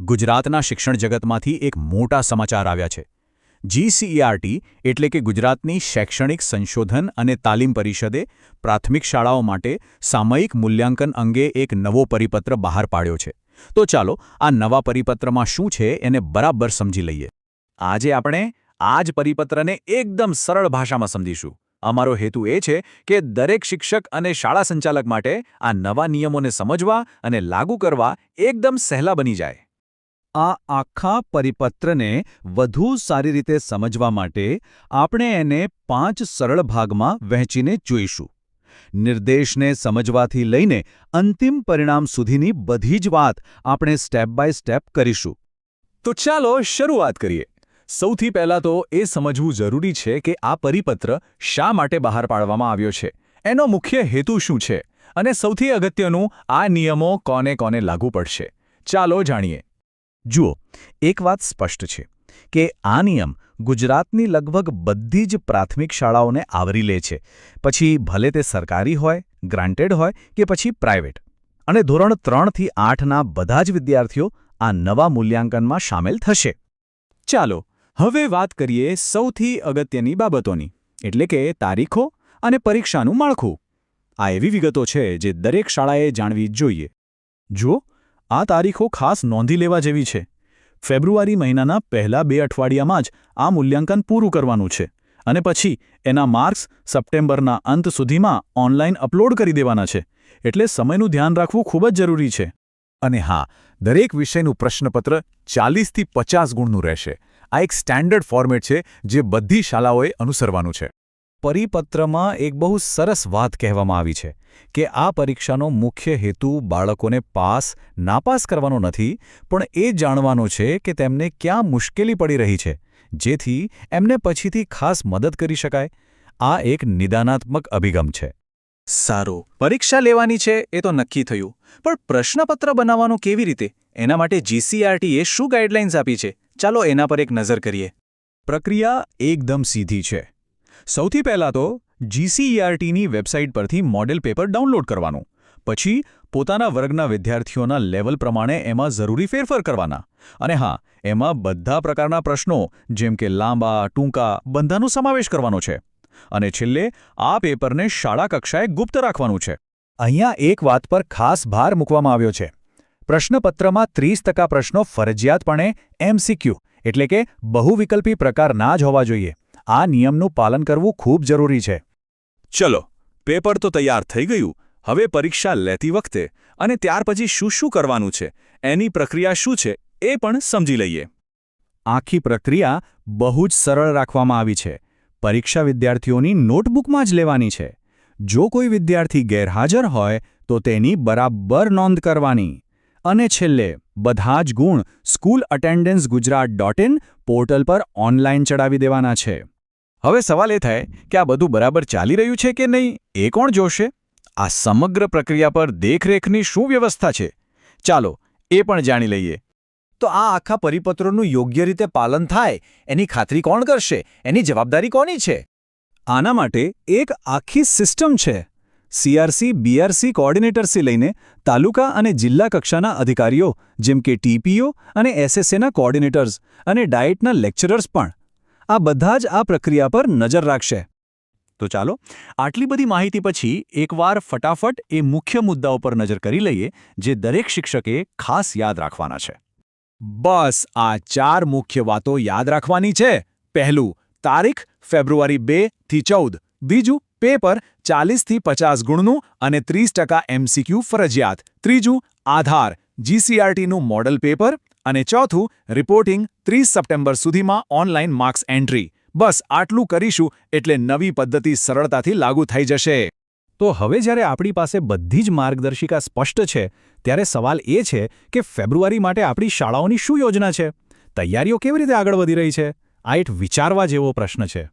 ગુજરાતના શિક્ષણ જગતમાંથી એક મોટા સમાચાર આવ્યા છે. જીસીઈઆરટી એટલે કે ગુજરાતની શૈક્ષણિક સંશોધન અને તાલીમ પરિષદે પ્રાથમિક શાળાઓ માટે સામયિક મૂલ્યાંકન અંગે એક નવો પરિપત્ર બહાર પાડ્યો છે. તો ચાલો, આ નવા પરિપત્રમાં શું છે એને બરાબર સમજી લઈએ. આજે આપણે આ જ પરિપત્રને એકદમ સરળ ભાષામાં સમજીશું. અમારો હેતુ એ છે કે દરેક શિક્ષક અને શાળા સંચાલક માટે આ નવા નિયમોને સમજવા અને લાગુ કરવા એકદમ સહેલા બની જાય. આ આખા પરિપત્રને વધુ સારી રીતે સમજવા માટે આપણે એને પાંચ સરળ ભાગમાં વહેંચીને જોઈશું. નિર્દેશને સમજવાથી લઈને અંતિમ પરિણામ સુધીની બધી જ વાત આપણે સ્ટેપ બાય સ્ટેપ કરીશું. તો ચાલો શરૂઆત કરીએ. સૌથી પહેલાં તો એ સમજવું જરૂરી છે કે આ પરિપત્ર શા માટે બહાર પાડવામાં આવ્યો છે? એનો મુખ્ય હેતુ શું છે? અને સૌથી અગત્યનું આ નિયમો કોને કોને લાગુ પડશે? ચાલો જાણીએ. જુઓ, એક વાત સ્પષ્ટ છે કે આ નિયમ ગુજરાતની લગભગ બધી જ પ્રાથમિક શાળાઓને આવરી લે છે. પછી ભલે તે સરકારી હોય, ગ્રાન્ટેડ હોય કે પછી પ્રાઇવેટ. અને ધોરણ ત્રણથી આઠના બધા જ વિદ્યાર્થીઓ આ નવા મૂલ્યાંકનમાં સામેલ થશે. ચાલો, હવે વાત કરીએ સૌથી અગત્યની બાબતોની, એટલે કે તારીખો અને પરીક્ષાનું માળખું. આ એવી વિગતો છે જે દરેક શાળાએ જાણવી જોઈએ. જુઓ આ તારીખો ખાસ નોંધી લેવા જેવી છે. ફેબ્રુઆરી મહિનાના પહેલા બે અઠવાડિયામાં જ આ મૂલ્યાંકન પૂરું કરવાનું છે અને પછી એના માર્ક્સ સપ્ટેમ્બરના અંત સુધીમાં ઓનલાઈન અપલોડ કરી દેવાના છે. એટલે સમયનું ધ્યાન રાખવું ખૂબ જ જરૂરી છે. અને હા, દરેક વિષયનું પ્રશ્નપત્ર ચાલીસથી પચાસ ગુણનું રહેશે. આ એક સ્ટેન્ડર્ડ ફોર્મેટ છે જે બધી શાળાઓએ અનુસરવાનું છે. પરિપત્રમાં એક બહુ સરસ વાત કહેવામાં આવી છે કે આ પરીક્ષાનો મુખ્ય હેતુ બાળકોને પાસ નાપાસ કરવાનો નથી પણ એ જાણવાનો છે કે તેમને ક્યાં મુશ્કેલી પડી રહી છે જેથી એમને પછીથી ખાસ મદદ કરી શકાય. આ એક નિદાનાત્મક અભિગમ છે. સારું. પરીક્ષા લેવાની છે એ તો નક્કી થયું. પણ પ્રશ્નપત્ર બનાવવાનું કેવી રીતે? એના માટે જીસીઆરટીએ શું ગાઈડલાઇન્સ આપી છે? ચાલો એના પર એક નજર કરીએ. પ્રક્રિયા એકદમ સીધી છે. સૌથી પહેલાં તો જીસીઈઆરટીની વેબસાઇટ પરથી મોડેલ પેપર ડાઉનલોડ કરવાનું. પછી પોતાના વર્ગના વિદ્યાર્થીઓના લેવલ પ્રમાણે એમાં જરૂરી ફેરફાર કરવાના. અને હા, એમાં બધા પ્રકારના પ્રશ્નો, જેમ કે લાંબા, ટૂંકા, બંધાનો સમાવેશ કરવાનો છે. અને છેલ્લે આ પેપરને શાળા કક્ષાએ ગુપ્ત રાખવાનું છે. અહીંયા એક વાત પર ખાસ ભાર મૂકવામાં આવ્યો છે. પ્રશ્નપત્રમાં ત્રીસ ટકા પ્રશ્નો ફરજિયાતપણે એમસીક્યુ એટલે કે બહુવિકલ્પી પ્રકારના જ હોવા જોઈએ. આ નિયમનું પાલન કરવું ખૂબ જરૂરી છે. ચલો પેપર તો તૈયાર થઈ ગયું. હવે પરીક્ષા લેતી વખતે અને ત્યાર પછી શું શું કરવાનું છે એની પ્રક્રિયા શું છે એ પણ સમજી લઈએ. આખી પ્રક્રિયા બહુ જ સરળ રાખવામાં આવી છે. પરીક્ષા વિદ્યાર્થીઓની નોટબુકમાં જ લેવાની છે. જો કોઈ વિદ્યાર્થી ગેરહાજર હોય તો તેની બરાબર નોંધ કરવાની. અને છેલ્લે બધા જ ગુણ school attendance Gujarat dot in portal પર ઓનલાઈન ચડાવી દેવાના છે. હવે સવાલ એ થાય કે આ બધું બરાબર ચાલી રહ્યું છે કે નહીં? એ કોણ જોશે? આ સમગ્ર પ્રક્રિયા પર દેખરેખની શું વ્યવસ્થા છે? ચાલો, એ પણ જાણી લઈએ. તો આ આખા પરિપત્રોનું યોગ્ય રીતે પાલન થાય, એની ખાતરી કોણ કરશે? એની જવાબદારી કોની છે? આના માટે એક આખી સિસ્ટમ છે. સીઆરસી બીઆરસી કોઓર્ડિનેટર્સથી લઈને તાલુકા અને જિલ્લા કક્ષાના અધિકારીઓ, જેમ કે ટીપીઓ અને એસએસએના કોઓર્ડિનેટર્સ અને ડાયટના લેક્ચરર્સ પણ. આ બધા જ આ પ્રક્રિયા પર નજર રાખશે. તો ચાલો, આટલી બધી માહિતી પછી એકવાર ફટાફટ એ મુખ્ય મુદ્દાઓ પર નજર કરી લઈએ, જે દરેક શિક્ષકે ખાસ યાદ રાખવાના છે. બસ, આ ચાર મુખ્ય વાતો યાદ રાખવાની છે. પહેલું, તારીખ, ફેબ્રુઆરી બેથી ચૌદ. બીજું, પેપર ચાલીસથી પચાસ ગુણનું અને ત્રીસ ટકા એમસીક્યુ ફરજિયાત. ત્રીજું, આધાર, જીસીઆરટીનું મોડલ પેપર. અને ચોથું રિપોર્ટિંગ ત્રીસ સપ્ટેમ્બર સુધીમાં ઓનલાઈન માર્ક્સ એન્ટ્રી બસ, આટલું કરીશું એટલે નવી પદ્ધતિ સરળતાથી લાગુ થઈ જશે. તો હવે જ્યારે આપણી પાસે બધી જ માર્ગદર્શિકા સ્પષ્ટ છે, ત્યારે સવાલ એ છે કે ફેબ્રુઆરી માટે આપણી શાળાઓની શું યોજના છે? તૈયારીઓ કેવી રીતે આગળ વધી રહી છે? આ એક વિચારવા જેવો પ્રશ્ન છે.